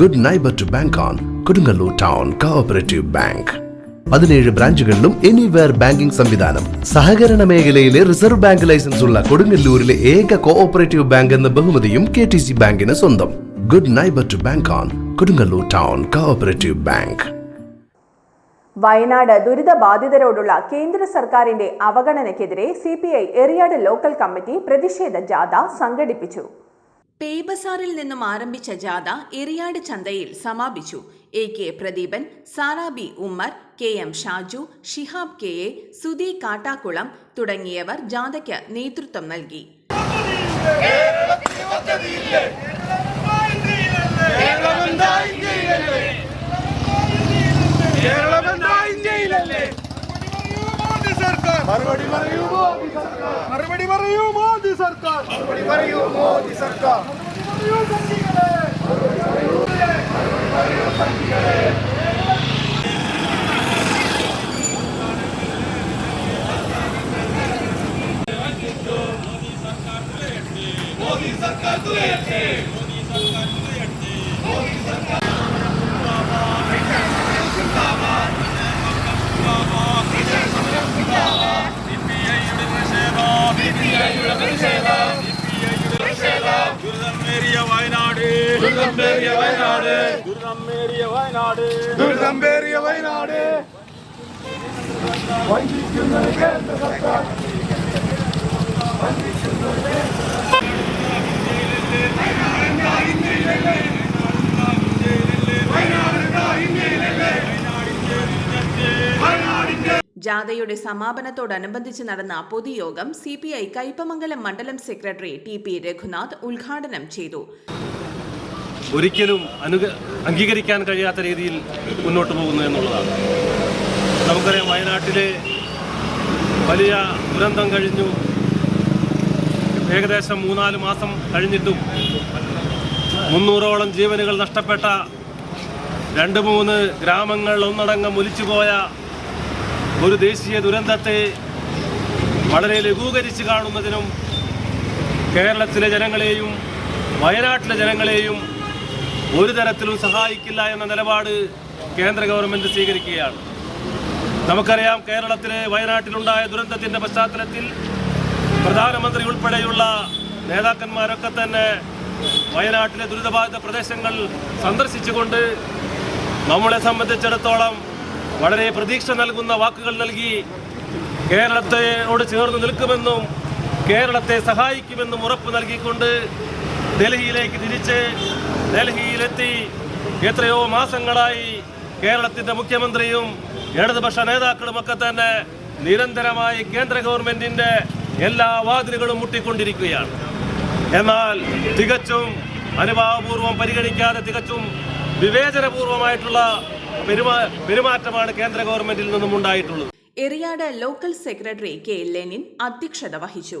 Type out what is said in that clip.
Good neighbour to bank on Kodungallur town cooperative bank പതിനേഴ് ബ്രാഞ്ചുകളിലും anywhere banking സംവിധാനം. സഹകരണ മേഖലയിലെ റിസർവ് ബാങ്ക് ലൈസൻസ് ഉള്ള കൊടുങ്ങല്ലൂരിലെ ഏക കോഓപ്പറേറ്റീവ് ബാങ്ക് എന്ന ബഹുമതിയും കെ ടി സി ബാങ്കിന് സ്വന്തം. Good neighbour to bank on Kodungallur town cooperative bank Wayanad ദുരിതബാധിതരോടുള്ള കേന്ദ്ര സർക്കാരിന്റെ അവഗണനയ്ക്കെതിരെ C P I Eriyad local committee പ്രതിഷേധ ജാഥ സംഘടിപ്പിച്ചു. പേബസാറിൽ നിന്നും ആരംഭിച്ച ജാഥ എറിയാട് ചന്തയിൽ സമാപിച്ചു. A K Pradeepan Sarabi Ummer K M Shaju Shihab K A Sudhi Kattakulam തുടങ്ങിയവർ ജാഥയ്ക്ക് നേതൃത്വം നൽകി ഇന്ത്യയിലല്ലേ മോദി സർക്കാർ മറുപടി പറയൂ മോദി സർക്കാർ? മറുപടി പറയൂ മോദി സർക്കാർ മറുപടി പറയൂ മോദി സർക്കാർ പറയൂ സംഘികളെ ദുരിതമേറിയ വയനാട് ദുരിതമേറിയ വയനാട്. ദുരിതമേറിയ വയനാട്. ദുരിതമ്പേറിയ വയനാട്. വഞ്ചിക്കുന്നത് കേന്ദ്ര സർക്കാർ. ജാഥയുടെ സമാപനത്തോടനുബന്ധിച്ച് നടന്ന പൊതുയോഗം സി പി ഐ കയ്പമംഗലം മണ്ഡലം സെക്രട്ടറി ടി പി രഘുനാഥ് ഉദ്ഘാടനം ചെയ്തു. ഒരിക്കലും അനുക അംഗീകരിക്കാൻ കഴിയാത്ത രീതിയിൽ മുന്നോട്ട് പോകുന്നു എന്നുള്ളതാണ്. നമുക്കറിയാം വയനാട്ടിലെ വലിയ ദുരന്തം കഴിഞ്ഞു. ഏകദേശം മൂന്നാൽ മാസം കഴിഞ്ഞിട്ടും മുന്നൂറോളം ജീവനുകൾ നഷ്ടപ്പെട്ട രണ്ട് മൂന്ന് ഗ്രാമങ്ങൾ ഒന്നടങ്കം ഒലിച്ചുപോയ ഒരു ദേശീയ ദുരന്തത്തെ വളരെ ലഘൂകരിച്ച് കാണുന്നതിനും കേരളത്തിലെ ജനങ്ങളെയും വയനാട്ടിലെ ജനങ്ങളെയും ഒരു തരത്തിലും സഹായിക്കില്ല എന്ന നിലപാട് കേന്ദ്ര ഗവൺമെന്റ് സ്വീകരിക്കുകയാണ്. നമുക്കറിയാം കേരളത്തിലെ വയനാട്ടിലുണ്ടായ ദുരന്തത്തിന്റെ പശ്ചാത്തലത്തിൽ പ്രധാനമന്ത്രി ഉൾപ്പെടെയുള്ള നേതാക്കന്മാരൊക്കെ തന്നെ വയനാട്ടിലെ ദുരിതബാധിത പ്രദേശങ്ങൾ സന്ദർശിച്ചുകൊണ്ട് നമ്മളെ സംബന്ധിച്ചിടത്തോളം വളരെ പ്രതീക്ഷ നൽകുന്ന വാക്കുകൾ നൽകി കേരളത്തോട് ചേർന്ന് നിൽക്കുമെന്നും കേരളത്തെ സഹായിക്കുമെന്നും ഉറപ്പ് നൽകിക്കൊണ്ട് ഡൽഹിയിലേക്ക് തിരിച്ച് ഡൽഹിയിലെത്തി എത്രയോ മാസങ്ങളായി കേരളത്തിന്റെ മുഖ്യമന്ത്രിയും ഇടതുപക്ഷ നേതാക്കളുമൊക്കെ തന്നെ നിരന്തരമായി കേന്ദ്ര ഗവൺമെന്റിന്റെ എല്ലാ വാതിലുകളും മുട്ടിക്കൊണ്ടിരിക്കുകയാണ്. എന്നാൽ തികച്ചും അനുഭാവപൂർവം പരിഗണിക്കാതെ തികച്ചും വിവേചനപൂർവമായിട്ടുള്ള പെരുമാ പെരുമാറ്റമാണ് കേന്ദ്ര ഗവൺമെന്റിൽ നിന്നും ഉണ്ടായിട്ടുള്ളത് Eriyad local secretary K Lenin അധ്യക്ഷത വഹിച്ചു.